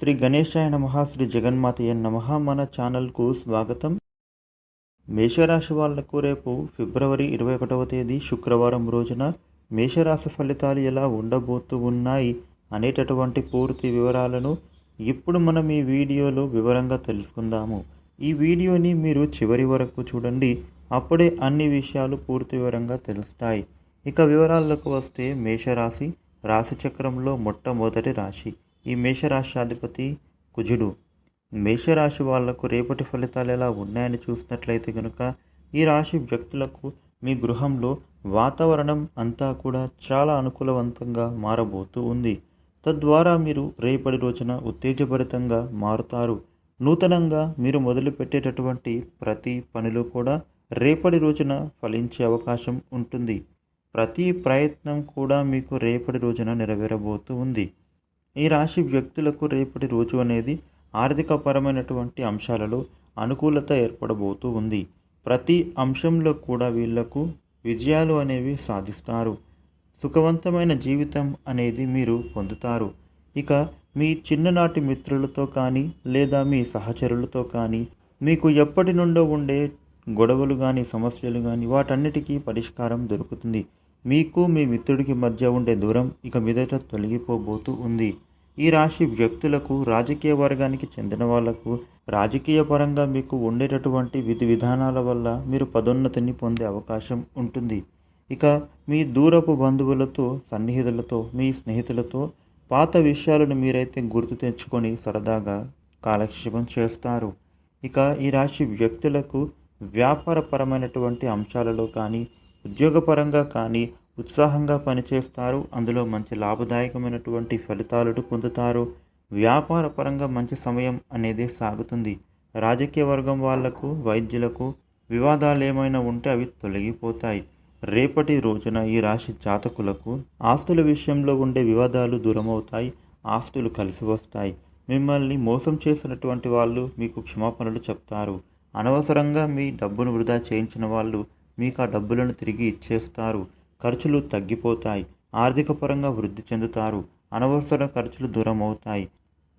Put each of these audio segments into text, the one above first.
శ్రీ గణేశాయ నమ శ్రీ జగన్మాతయ్య నమ మన ఛానల్కు స్వాగతం. మేషరాశి వాళ్ళకు రేపు ఫిబ్రవరి ఇరవై ఒకటవ తేదీ శుక్రవారం రోజున మేషరాశి ఫలితాలు ఎలా ఉండబోతూ ఉన్నాయి అనేటటువంటి పూర్తి వివరాలను ఇప్పుడు మనం ఈ వీడియోలో వివరంగా తెలుసుకుందాము. ఈ వీడియోని మీరు చివరి వరకు చూడండి అప్పుడే అన్ని విషయాలు పూర్తి వివరంగా తెలుస్తాయి. ఇక వివరాలకు వస్తే మేషరాశి రాశిచక్రంలో మొట్టమొదటి రాశి. ఈ మేషరాశాధిపతి కుజుడు. మేషరాశి వాళ్ళకు రేపటి ఫలితాలు ఎలా ఉన్నాయని చూసినట్లయితే కనుక ఈ రాశి వ్యక్తులకు మీ గృహంలో వాతావరణం అంతా కూడా చాలా అనుకూలవంతంగా మారబోతూ ఉంది. తద్వారా మీరు రేపటి రోజున ఉత్తేజభరితంగా మారుతారు. నూతనంగా మీరు మొదలుపెట్టేటటువంటి ప్రతి పనిలో కూడా రేపటి రోజున ఫలించే అవకాశం ఉంటుంది. ప్రతి ప్రయత్నం కూడా మీకు రేపటి రోజున నెరవేరబోతూ ఉంది. ఈ రాశి వ్యక్తులకు రేపటి రోజు అనేది ఆర్థికపరమైనటువంటి అంశాలలో అనుకూలత ఏర్పడబోతూ ఉంది. ప్రతి అంశంలో కూడా వీళ్ళకు విజయాలు అనేవి సాధిస్తారు. సుఖవంతమైన జీవితం అనేది మీరు పొందుతారు. ఇక మీ చిన్ననాటి మిత్రులతో కానీ లేదా మీ సహచరులతో కానీ మీకు ఎప్పటి నుండో ఉండే గొడవలు కానీ సమస్యలు కానీ వాటన్నిటికీ పరిష్కారం దొరుకుతుంది. మీకు మీ మిత్రుడికి మధ్య ఉండే దూరం ఇక మీదట తొలగిపోబోతూ ఉంది. ఈ రాశి వ్యక్తులకు రాజకీయ వర్గానికి చెందిన వాళ్ళకు రాజకీయ పరంగా మీకు ఉండేటటువంటి విధి విధానాల వల్ల మీరు పదోన్నతిని పొందే అవకాశం ఉంటుంది. ఇక మీ దూరపు బంధువులతో సన్నిహితులతో మీ స్నేహితులతో పాత విషయాలను మీరైతే గుర్తు తెచ్చుకొని సరదాగా కాలక్షేపం చేస్తారు. ఇక ఈ రాశి వ్యక్తులకు వ్యాపారపరమైనటువంటి అంశాలలో కానీ ఉద్యోగపరంగా కానీ ఉత్సాహంగా పనిచేస్తారు. అందులో మంచి లాభదాయకమైనటువంటి ఫలితాలను పొందుతారు. వ్యాపార పరంగా మంచి సమయం అనేది సాగుతుంది. రాజకీయ వర్గం వాళ్ళకు వైద్యులకు వివాదాలు ఏమైనా ఉంటే అవి తొలగిపోతాయి. రేపటి రోజున ఈ రాశి జాతకులకు ఆస్తుల విషయంలో ఉండే వివాదాలు దూరమవుతాయి. ఆస్తులు కలిసి వస్తాయి. మిమ్మల్ని మోసం చేసినటువంటి వాళ్ళు మీకు క్షమాపణలు చెప్తారు. అనవసరంగా మీ డబ్బును వృధా చేయించిన వాళ్ళు మీకు ఆ డబ్బులను తిరిగి ఇచ్చేస్తారు. ఖర్చులు తగ్గిపోతాయి. ఆర్థిక పరంగా వృద్ధి చెందుతారు. అనవసర ఖర్చులు దూరం అవుతాయి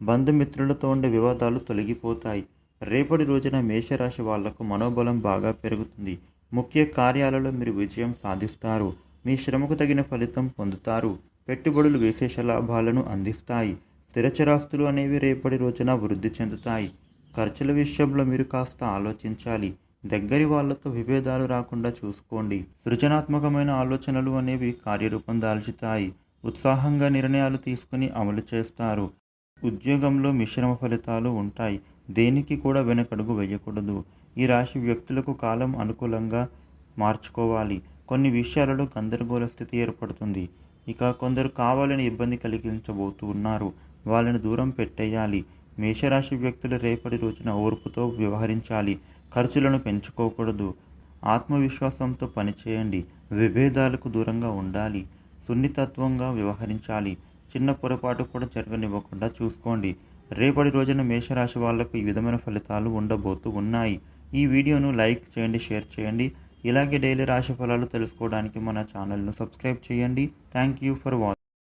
బంధుమిత్రులతో ఉండే వివాదాలు తొలగిపోతాయి. రేపటి రోజున మేషరాశి వాళ్ళకు మనోబలం బాగా పెరుగుతుంది. ముఖ్య కార్యాలలో మీరు విజయం సాధిస్తారు. మీ శ్రమకు తగిన ఫలితం పొందుతారు. పెట్టుబడులు విశేష లాభాలను అందిస్తాయి. స్థిరచరాస్తులు అనేవి రేపటి రోజున వృద్ధి చెందుతాయి. ఖర్చుల విషయంలో మీరు కాస్త ఆలోచించాలి. దగ్గరి వాళ్ళతో విభేదాలు రాకుండా చూసుకోండి. సృజనాత్మకమైన ఆలోచనలు అనేవి కార్యరూపం దాల్చుతాయి. ఉత్సాహంగా నిర్ణయాలు తీసుకుని అమలు చేస్తారు. ఉద్యోగంలో మిశ్రమ ఫలితాలు ఉంటాయి. దేనికి కూడా వెనకడుగు వేయకూడదు. ఈ రాశి వ్యక్తులకు కాలం అనుకూలంగా మార్చుకోవాలి. కొన్ని విషయాలలో గందరగోళ స్థితి ఏర్పడుతుంది. ఇక కొందరు కావాలని ఇబ్బంది కలిగించబోతూ ఉన్నారు. వాళ్ళని దూరం పెట్టేయాలి. మేషరాశి వ్యక్తులు రేపటి రోజున ఓర్పుతో వ్యవహరించాలి. ఖర్చులను పెంచుకోకూడదు. ఆత్మవిశ్వాసంతో పనిచేయండి. విభేదాలకు దూరంగా ఉండాలి. సున్నితత్వంగా వ్యవహరించాలి. చిన్న పొరపాటు కూడా జరగనివ్వకుండా చూసుకోండి. రేపటి రోజున మేషరాశి వాళ్ళకు ఈ విధమైన ఫలితాలు ఉండబోతూ ఉన్నాయి. ఈ వీడియోను లైక్ చేయండి షేర్ చేయండి. ఇలాగే డైలీ రాశి ఫలాలు తెలుసుకోవడానికి మన ఛానల్ను సబ్స్క్రైబ్ చేయండి. Thank you for watching